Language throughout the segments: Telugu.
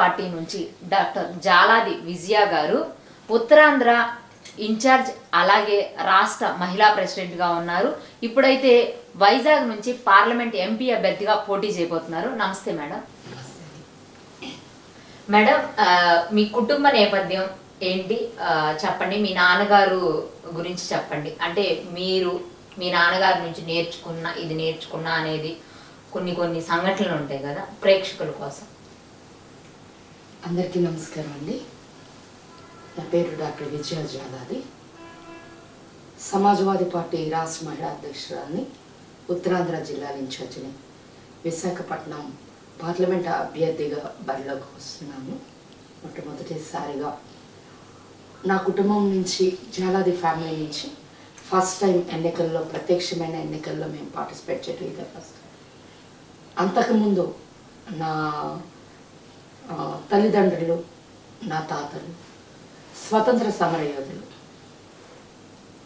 పార్టీ నుంచి డాక్టర్ జాలాది విజయ గారు ఉత్తరాంధ్ర ఇన్ఛార్జ్ అలాగే రాష్ట్ర మహిళా ప్రెసిడెంట్గా ఉన్నారు. ఇప్పుడైతే వైజాగ్ నుంచి పార్లమెంట్ ఎంపీ అభ్యర్థిగా పోటీ చేయబోతున్నారు. నమస్తే మేడం. మేడం మీ కుటుంబ నేపథ్యం ఏంటి? చెప్పండి. మీ నాన్నగారు గురించి చెప్పండి. అంటే మీరు మీ నాన్నగారి నుంచి నేర్చుకున్న ఇది నేర్చుకున్న అనేది కొన్ని కొన్ని సంఘటనలు ఉంటాయి కదా ప్రేక్షకుల కోసం. అందరికీ నమస్కారం అండి. నా పేరు డాక్టర్ విజయ జాలాది. సమాజ్వాదీ పార్టీ రాష్ట్ర మహిళా అధ్యక్షురాలని ఉత్తరాంధ్ర జిల్లా ఇన్ఛార్జిని విశాఖపట్నం పార్లమెంట్ అభ్యర్థిగా బరిలోకి వస్తున్నాను. మొట్టమొదటిసారిగా నా కుటుంబం నుంచి జాలాది ఫ్యామిలీ నుంచి ఫస్ట్ టైం ఎన్నికల్లో ప్రత్యక్షమైన ఎన్నికల్లో మేము పార్టిసిపేట్ చేయడం ఇదే ఫస్ట్. అంతకుముందు నా తల్లిదండ్రులు నా తాతలు స్వతంత్ర సమరయోధులు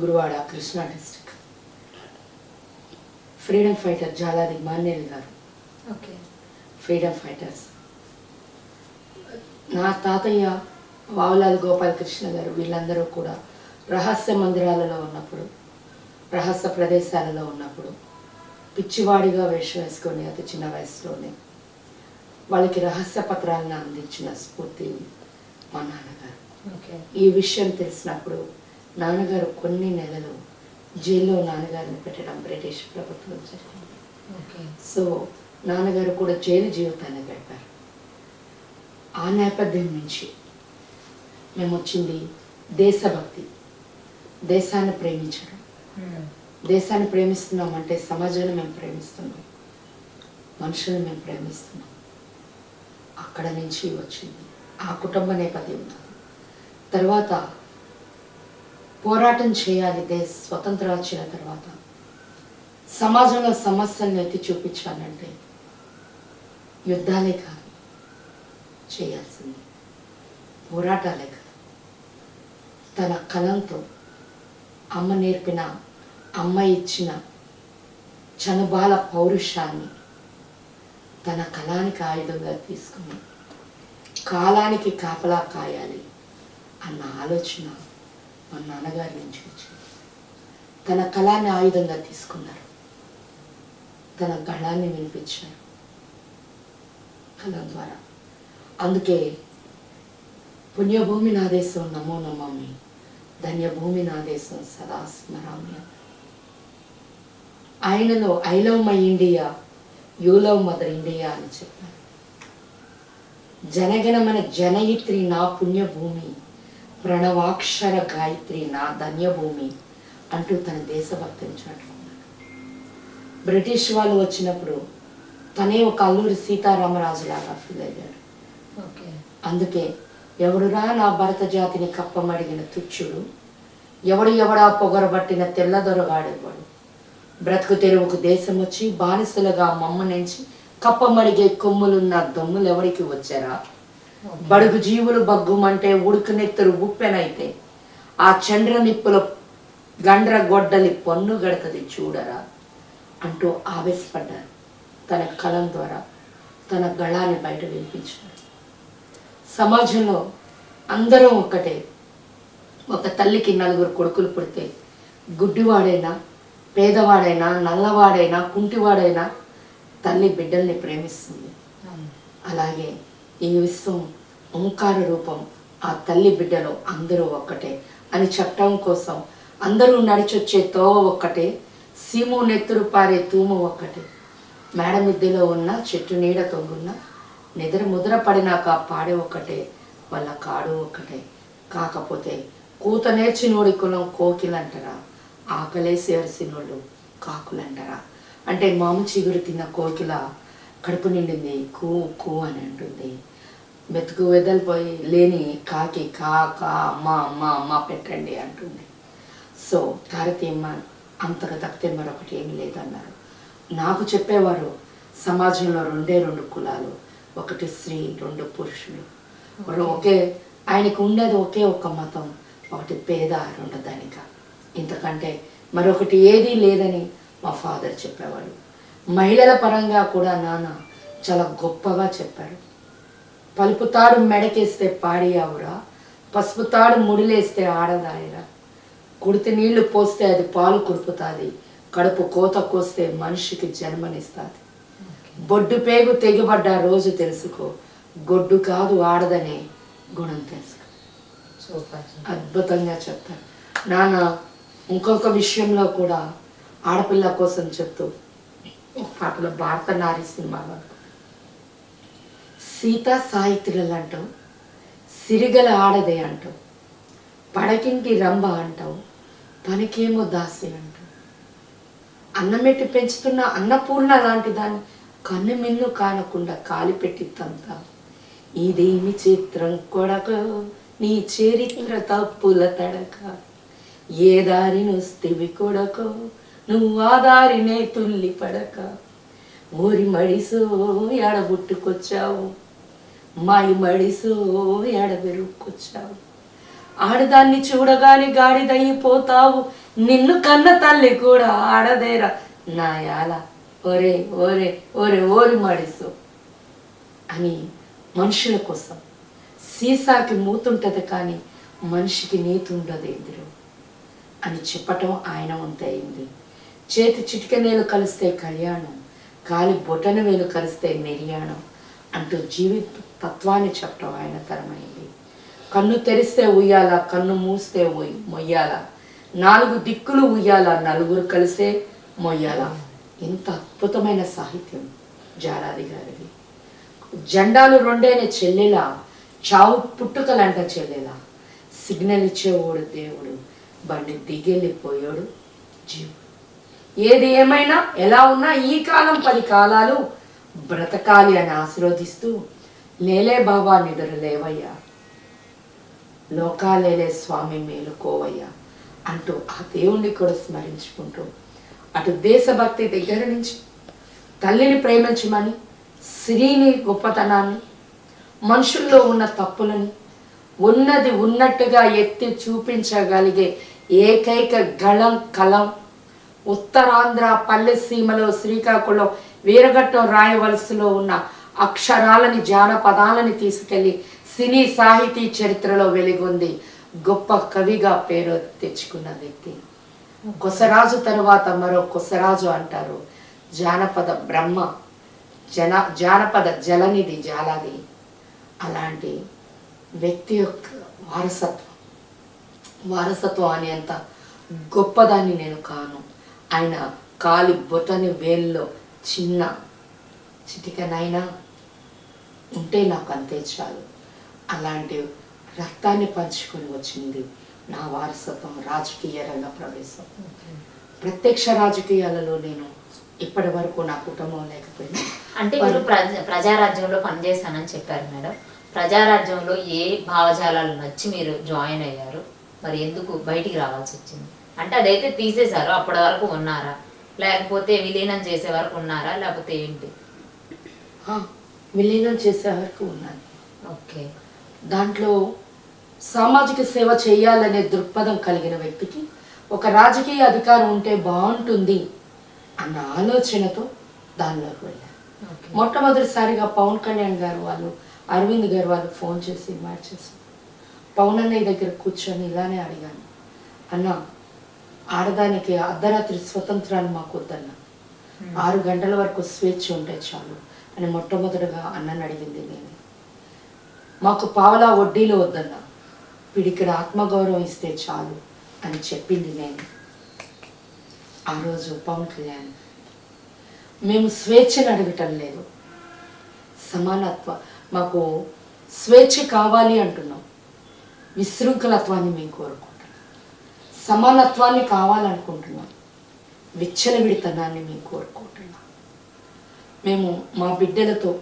Gudivada Krishna district freedom fighter Jaladi Manuel garu. Okay. Freedom fighters. నా తాతయ్య వావులాల్ గోపాలకృష్ణ గారు వీళ్ళందరూ కూడా రహస్య మందిరాలలో ఉన్నప్పుడు రహస్య ప్రదేశాలలో ఉన్నప్పుడు పిచ్చివాడిగా వేషం వేసుకొని అతి చిన్న వయసులోనే వాళ్ళకి రహస్య పత్రాలను అందించిన స్ఫూర్తి మా నాన్నగారు. ఈ విషయం తెలిసినప్పుడు నాన్నగారు కొన్ని నెలలు జైల్లో నాన్నగారిని పెట్టడం బ్రిటిష్ ప్రభుత్వం జరిగింది. సో నాన్నగారు కూడా జైలు జీవితాన్ని గడిపారు. ఆ నేపథ్యం నుంచి మేము వచ్చింది దేశభక్తి దేశాన్ని ప్రేమించడం. దేశాన్ని ప్రేమిస్తున్నామంటే సమాజాన్ని మేము ప్రేమిస్తున్నాం మనుషుల్ని మేము ప్రేమిస్తున్నాం. అక్కడ నుంచి వచ్చింది. ఆ కుటుంబ నేపథ్యంతో తర్వాత పోరాటం చేయాలి దేశ స్వతంత్రం వచ్చిన తర్వాత. సమాజంలో సమస్యలను ఎత్తి చూపించాలంటే యుద్ధాలే కాదు చేయాల్సింది పోరాటాలే కాదు. తన కలంతో అమ్మ నేర్పిన అమ్మ ఇచ్చిన చనుబాల పౌరుషాన్ని తన కళానికి ఆయుధంగా తీసుకుని కాలానికి కాపలా కాయాలి అన్న ఆలోచన మా నాన్నగారి నుంచి వచ్చింది. తన కళాన్ని ఆయుధంగా తీసుకున్నారు. తన గళాన్ని వినిపించారు. కళ ద్వారా అందుకే పుణ్యభూమి నా దేశం నమో నమామి ధన్యభూమి నా దేశం సదా స్మరామి ఆయనలో I love my India you love mother India అని చెప్పారు. జనగణమన జనయిత్రి నా పుణ్యభూమి ప్రణవాక్షర గాయత్రి నా ధన్యభూమి అంటూ తన దేశభక్తిని చాటుకున్నాడు. బ్రిటిష్ వాళ్ళు వచ్చినప్పుడు తనే ఒక అల్లూరి సీతారామరాజులాగా ఫీల్ అయ్యాడు. అందుకే ఎవడురా నా భరత జాతిని కప్పమడిగిన తుచ్చుడు ఎవడు ఎవడా పొగరబట్టిన తెల్లదొరగాడెవ్వడు? బ్రతుకు తెరువుకు దేశం వచ్చి బానిసలుగా మమ్మనించి కప్పమడిగే కొమ్ములున్న దొమ్ములు ఎవరికి వచ్చారా? బడుగు జీవులు బగ్గుమంటే ఉడుకునెత్తరు ఉప్పెనైతే ఆ చంద్ర నిప్పుల గండ్ర గొడ్డలి పన్ను గడతది చూడరా? అంటూ ఆవేశపడ్డారు. తన కలం ద్వారా తన గళాన్ని బయట వినిపించారు. సమాజంలో అందరం ఒక్కటే. ఒక తల్లికి నలుగురు కొడుకులు పుడితే గుడ్డివాడైనా పేదవాడైనా నల్లవాడైనా కుంటివాడైనా తల్లి బిడ్డల్ని ప్రేమిస్తుంది. అలాగే ఈ విశ్వం ఓంకార రూపం ఆ తల్లి బిడ్డలు అందరూ ఒక్కటే అని చెప్పడం కోసం అందరూ నడిచొచ్చే తోవ ఒక్కటే సీము నెత్తురు పారే తూము ఒక్కటే. మేడ మిద్దెలో ఉన్న చెట్టు నీడ తొంగున్న నిద్ర ముద్ర పడినాక పాడే ఒక్కటే వాళ్ళ కాడు ఒక్కటే. కాకపోతే కూత నేర్చి నోడి కులం కోకిలంటారా? ఆకలేసి అరిసినోళ్ళు కాకులంటారా? అంటే మాము చిగురు తిన్న కోకిల కడుపు నిండింది కూ కూ అని అంటుంది. మెతుకు వెదలిపోయి లేని కాకి కా కా అమ్మ అమ్మ అమ్మ పెట్టండి అంటుంది. సో తారతీయమ్మ అంతగా తప్పితే మరొకటి ఏమీ లేదన్నారు. నాకు చెప్పేవారు సమాజంలో రెండే రెండు కులాలు ఒకటి స్త్రీ రెండు పురుషులు. ఒకే ఆయనకు ఉండేది ఒకే ఒక మతం ఒకటి పేద రెండు ధనిక. ఇంతకంటే మరొకటి ఏదీ లేదని మా ఫాదర్ చెప్పేవాడు మహిళల పరంగా కూడా నాన్న చాలా గొప్పగా చెప్పారు. పలుపు తాడు మెడకేస్తే పాడి ఆవురా పసుపు తాడు ముడిలేస్తే ఆడదాయరా కుడితి నీళ్ళు పోస్తే అది పాలు కురుపుతాది కడుపు కోత కోస్తే మనిషికి జన్మనిస్తాది. బొడ్డు పేగు తెగిపడ్డ రోజు తెలుసుకో గొడ్డు కాదు ఆడదనే గుణం తెలుసుకో. అద్భుతంగా చెప్తారు నాన్న ఇంకొక విషయంలో కూడా ఆడపిల్ల కోసం చెప్తూ ఒక పాటలో భారత నారి సినిమాలో సీతా సాహిత్యులు అంటాం సిరిగల ఆడదే అంటాం పడకింటి రంభ అంటాం పనికేమో దాసి అంటాం. అన్నమెట్టి పెంచుతున్న అన్నపూర్ణ లాంటి దాన్ని కన్ను మిన్ను కానకుండా కాలిపెట్టి తంతా. ఇదేమి చిత్రం కొడక నీ చరిత్ర తప్పుల తడక. ఏ దారినొస్తే వస్తేవి కొడకో నువ్వు ఆ దారినే తుల్లి పడక. ఊరి మడిసో ఎడబుట్టుకొచ్చావు. మాయి మడిసో ఎడబెరుక్కొచ్చావు. ఆడదాన్ని చూడగానే గాడిదయ్యిపోతావు నిన్ను కన్న తల్లి కూడా ఆడదేరా. నాయాల ఒరే ఒరే ఒరే ఓరి మడిసు అని మనుషుల కోసం సీసాకి మూతుంటది కానీ మనిషికి నీతి ఉండదు ఎదురు. అని చెప్పటం ఆయన వంతయింది. చేతి చిటికెనేలు కలిస్తే కళ్యాణం కాలి బొటన వేలు కలిస్తే నిర్యాణం అంటూ జీవిత తత్వాన్ని చెప్పటం ఆయన తరమైంది. కన్ను తెరిస్తే ఉయ్యాల కన్ను మూస్తే మొయ్యాలా మొయ్యాల నాలుగు దిక్కులు ఉయ్యాల నలుగురు కలిసే మొయ్యాల. ఇంత అద్భుతమైన సాహిత్యం జారాది గారిది. జెండాలు రెండైన చెల్లెలా చావు పుట్టుకలంట చెల్లెలా. సిగ్నల్ ఇచ్చేవాడు దేవుడు. బండి దిగెళ్ళిపోయాడు జీవుడు. ఏది ఏమైనా ఎలా ఉన్నా ఈ కాలం పది కాలాలు బ్రతకాలి అని ఆశీర్వదిస్తూ లేలే బాబా నిద్ర లేవయ్యా. లోకాలేలే స్వామి మేలుకోవయ్యా. అంటూ ఆ దేవుణ్ణి కూడా స్మరించుకుంటూ అటు దేశభక్తి దగ్గర నుంచి తల్లిని ప్రేమించమని స్త్రీని గొప్పతనాన్ని మనుషుల్లో ఉన్న తప్పులని ఉన్నది ఉన్నట్టుగా ఎత్తి చూపించగలిగే ఏకైక గళం కలం. ఉత్తరాంధ్ర పల్లె సీమలో శ్రీకాకుళం వీరఘట్టం రాయవలసలో ఉన్న అక్షరాలని జానపదాలని తీసుకెళ్ళి సినీ సాహితీ చరిత్రలో వెలిగొంది. గొప్ప కవిగా పేరు తెచ్చుకున్న వ్యక్తి. కొసరాజు తరువాత మరో కొసరాజు అంటారు. జానపద బ్రహ్మ జన జానపద జలనిధి జాలాది. అలాంటి వ్యక్తి యొక్క వారసత్వం. వారసత్వం అనేంత గొప్పదాన్ని నేను కాను. ఆయన కాలి బొటని వేల్లో చిన్న చిటికనైనా ఉంటే నాకు అంతే చాలు. అలాంటి రక్తాన్ని పంచుకొని వచ్చింది నా వారసత్వం రాజకీయ రంగ ప్రవేశం. ప్రత్యక్ష రాజకీయాలలో నేను ఇప్పటి వరకు నా కుటుంబం లేకపోయినా అంటే మీరు ప్రజ ప్రజారాజ్యంలో పనిచేస్తానని చెప్పారు మేడం. ప్రజారాజ్యంలో ఏ భావజాలాలు నచ్చి మీరు జాయిన్ అయ్యారు? మరి ఎందుకు బయటికి రావాల్సి వచ్చింది? అంటే అదైతే తీసేశారు అప్పటి వరకు ఉన్నారా? లేకపోతే విలీనం చేసే వరకు ఉన్నారా? లేకపోతే ఏంటి? విలీనం చేసే వరకు ఉన్నాను. ఓకే. దాంట్లో సామాజిక సేవ చేయాలనే దృక్పథం కలిగిన వ్యక్తికి ఒక రాజకీయ అధికారం ఉంటే బాగుంటుంది అన్న ఆలోచనతో దానిలోకి వెళ్ళాను. ఓకే. మొట్టమొదటిసారిగా పవన్ కళ్యాణ్ గారు వాళ్ళు అరవింద్ గారు వాళ్ళు ఫోన్ చేసి ఇన్వైట్ చేశారు. పవన్ అన్నయ్య దగ్గర కూర్చొని ఇలానే అడిగాను. అన్న ఆడదానికి అర్ధరాత్రి స్వతంత్రాన్ని మాకు వద్దన్న. ఆరు గంటల వరకు స్వేచ్ఛ ఉంటే చాలు అని మొట్టమొదటిగా అన్నని అడిగింది నేను. మాకు పావలా వడ్డీలో వద్దన్న. పిడికిడ ఆత్మగౌరవం ఇస్తే చాలు అని చెప్పింది నేను. ఆ రోజు పవన్ కళ్యాణ్ మేము స్వేచ్ఛను అడగటం లేదు. సమానత్వ మాకు స్వేచ్ఛ కావాలి అంటున్నాం. విశృంఖలత్వాన్ని మేము కోరుకుంటున్నాం. సమానత్వాన్ని కావాలనుకుంటున్నాం. విచ్చలవిడితనాన్ని మేము కోరుకుంటున్నాం. మేము మా బిడ్డలతో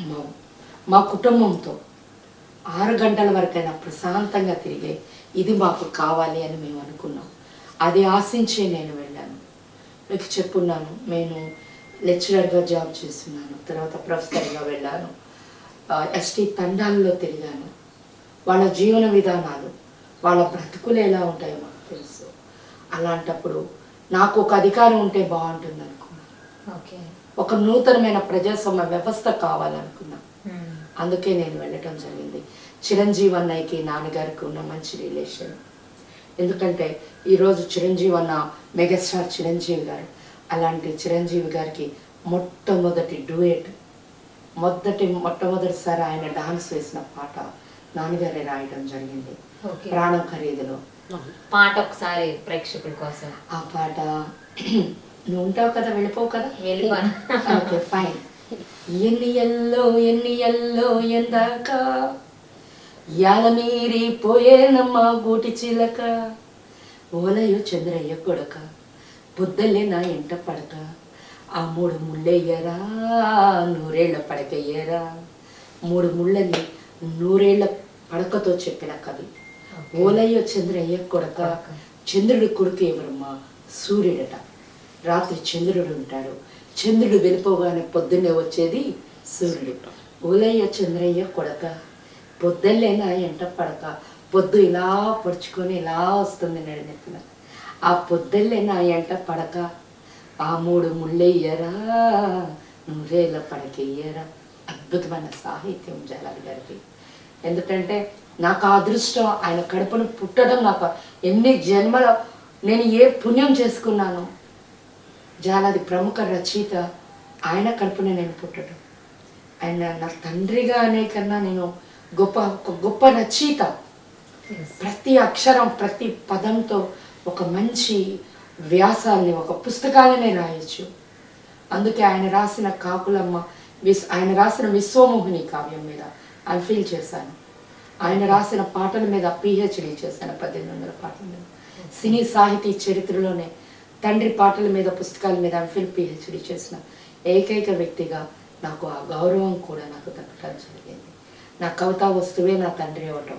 మా మా కుటుంబంతో ఆరు గంటల వరకైనా ప్రశాంతంగా తిరిగే ఇది మాకు కావాలి అని మేము అనుకున్నాం. అది ఆశించే నేను వెళ్ళాను. మీకు చెప్పున్నాను నేను లెక్చరర్గా జాబ్ చేస్తున్నాను తర్వాత ప్రొఫెసర్గా వెళ్ళాను. ఎస్టీ తండాల్లో తిరిగాను. వాళ్ళ జీవన విధానాలు వాళ్ళ బ్రతుకులు ఎలా ఉంటాయో మాకు తెలుసు. అలాంటప్పుడు నాకు ఒక అధికారం ఉంటే బాగుంటుంది అనుకున్నాను ఓకే. ఒక నూతనమైన ప్రజాస్వామ్య వ్యవస్థ కావాలనుకున్నాను అందుకే నేను వెళ్ళటం జరిగింది. చిరంజీవి అన్నయ్యకి నాన్నగారికి ఉన్న మంచి రిలేషన్. ఎందుకంటే ఈరోజు చిరంజీవి అన్న మెగాస్టార్ చిరంజీవి గారు. అలాంటి చిరంజీవి గారికి మొట్టమొదటి డూయట్ మొదటి మొట్టమొదటిసారి ఆయన డాన్స్ వేసిన పాట నాన్నగారే రాయడం జరిగింది. ఓకే. ప్రాణం ఖరీదులో. పాట ఒకసారి ప్రేక్షకుల కోసం. ఆ పాట నువ్వు ఉంటావు కదా వెళ్ళిపోవు కదా? వెళ్ళిపోను. ఓకే ఫైన్ ఎన్ని ఎల్లో ఎన్ని ఎల్లో ఎందాక యాల మీరి పోయేనమ్మా గూటి చిలక ఓలయో చంద్రయ్య కొడక బుద్ధలే నా ఎంట పడక ఆ మూడు ముళ్ళెయ్యరా నూరేళ్ళ పడకయ్యరా. మూడు ముళ్ళని నూరేళ్ళ పడకతో చెప్పిన కవి. ఓలయ్యో చంద్రయ్య కొడక చంద్రుడి కొడుకు ఎవరమ్మా? సూర్యుడట. రాత్రి చంద్రుడు ఉంటాడు. చంద్రుడు వెళ్ళిపోగానే పొద్దున్నే వచ్చేది సూర్యుడు. ఓలయ్య చంద్రయ్య కొడక పొద్దున్నేనా ఎంట పడక పొద్దు ఇలా పొడుచుకొని ఇలా వస్తుంది నడినెత్తిన. ఆ పొద్దున్నే నా ఎంట పడక ఆ మూడు ముళ్ళెయ్యరా నూరేళ్ళ పడకెయ్యరా. అద్భుతమైన సాహిత్యం జలాల్ గారికి. ఎందుకంటే నాకు ఆ అదృష్టం ఆయన కడుపును పుట్టడం నాకు ఎన్ని జన్మల నేను ఏ పుణ్యం చేసుకున్నాను. జాలాది ప్రముఖ రచయిత ఆయన కడుపున నేను పుట్టడం. ఆయన నా తండ్రిగా అనే కన్నా నేను గొప్ప ఒక గొప్ప రచయిత. ప్రతి అక్షరం ప్రతి పదంతో ఒక మంచి వ్యాసాన్ని ఒక పుస్తకాలనే రాయొచ్చు. అందుకే ఆయన రాసిన కాకులమ్మ విస్ ఆయన రాసిన విశ్వమోహిని కావ్యం మీద ఐ ఫీల్ చేశాను. ఆయన రాసిన పాటల మీద పిహెచ్డి చేశాను పద్దెనిమిది వందల పాటల మీద. సినీ సాహితీ చరిత్రలోనే తండ్రి పాటల మీద పుస్తకాల మీద ఎంఫిల్ పిహెచ్డి చేసిన ఏకైక వ్యక్తిగా నాకు ఆ గౌరవం కూడా నాకు దక్కడం జరిగింది. నా కవితా వస్తువే నా తండ్రి అవటం.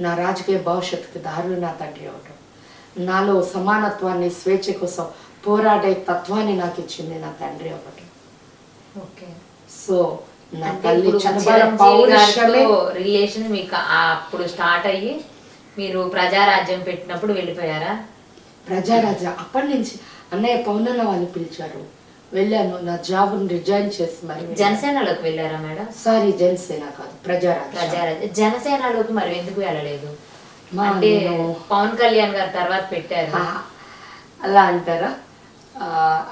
నా రాజకీయ భవిష్యత్తుకి దారులు నా తండ్రి అవటం. నాలో సమానత్వాన్ని స్వేచ్ఛ కోసం పోరాడే తత్వాన్ని నాకు ఇచ్చింది నా తండ్రి ఓకే. సో నా తల్లి రిలేషన్ మీకు అప్పుడు స్టార్ట్ అయ్యి మీరు ప్రజారాజ్యం పెట్టినప్పుడు వెళ్ళిపోయారా? ప్రజారాజ అప్పటి నుంచి అన్నయ్య పౌనన్న వాళ్ళు పిలిచారు. వెళ్ళాను నా జాబ్ని రిజైన్ చేసి మరి. జనసేనలోకి వెళ్ళారా మేడం? సారీ జనసేన కాదు ప్రజారాజ ప్రజారాజ్యం. జనసేనలోకి మరి ఎందుకు వెళ్ళలేదు? అంటే పవన్ కళ్యాణ్ గారు తర్వాత పెట్టారు. అలా అంటారా?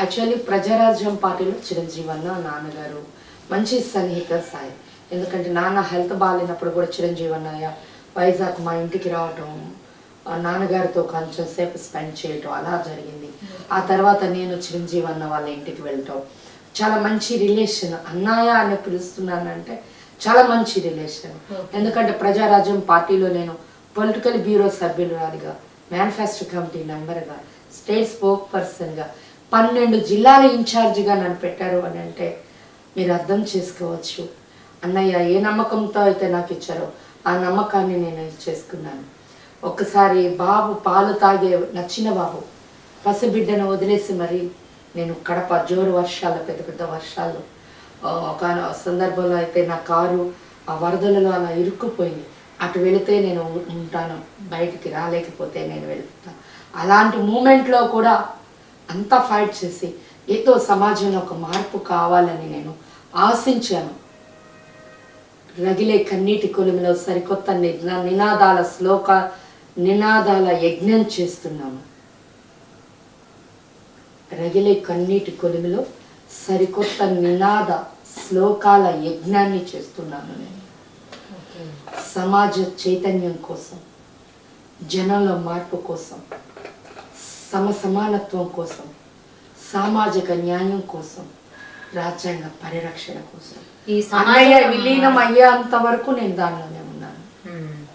యాక్చువల్లీ ప్రజారాజ్యం పార్టీలో చిరంజీవి అన్న నాన్నగారు మంచి సన్నిహిత సాయి. ఎందుకంటే నాన్న హెల్త్ బాగాలేనప్పుడు కూడా చిరంజీవి అన్నయ్య వైజాగ్ మా ఇంటికి రావటం నాన్నగారితో కొంచెం సేపు స్పెండ్ చేయటం అలా జరిగింది. ఆ తర్వాత నేను చిరంజీవి అన్న వాళ్ళ ఇంటికి వెళ్ళటం చాలా మంచి రిలేషన్. అన్నయ్య అని పిలుస్తున్నానంటే చాలా మంచి రిలేషన్. ఎందుకంటే ప్రజారాజ్యం పార్టీలో నేను పొలిటికల్ బ్యూరో సభ్యురాలిగా మేనిఫెస్టో కమిటీ మెంబర్గా స్టేట్ స్పోక్ పర్సన్గా పన్నెండు జిల్లాల ఇన్ఛార్జిగా నన్ను పెట్టారు అని అంటే మీరు అర్థం చేసుకోవచ్చు. అన్నయ్య ఏ నమ్మకంతో అయితే నాకు ఇచ్చారో ఆ నమ్మకాన్ని నేను చేసుకున్నాను. ఒకసారి బాబు పాలు తాగే నచ్చిన బాబు పసిబిడ్డను వదిలేసి మరి నేను కడప జోరు వర్షాలు పెద్ద పెద్ద వర్షాలు ఒక సందర్భంలో అయితే నా కారు ఆ వరదలలో అలా ఇరుక్కుపోయింది. అటు వెళితే నేను ఉంటాను. బయటికి రాలేకపోతే నేను వెళ్తాను అలాంటి మూమెంట్లో కూడా అంతా ఫైట్ చేసి ఏదో సమాజంలో ఒక మార్పు కావాలని నేను ఆశించాను. రగిలే కన్నీటి కొలిమిలో సరికొత్త నినాదాల శ్లోక నినాదాల యజ్ఞం చేస్తున్నాము రగిలే కన్నీటి కొలిమిలో సరికొత్త నినాద శ్లోకాల యజ్ఞాన్ని చేస్తున్నాను నేను. సమాజ చైతన్యం కోసం జనంలో మార్పు కోసం సమ సమానత్వం కోసం సామాజిక న్యాయం కోసం రాజ్యాంగ పరిరక్షణ కోసం ఈ విలీనం అయ్యేంత వరకు నేను దానిలోనే.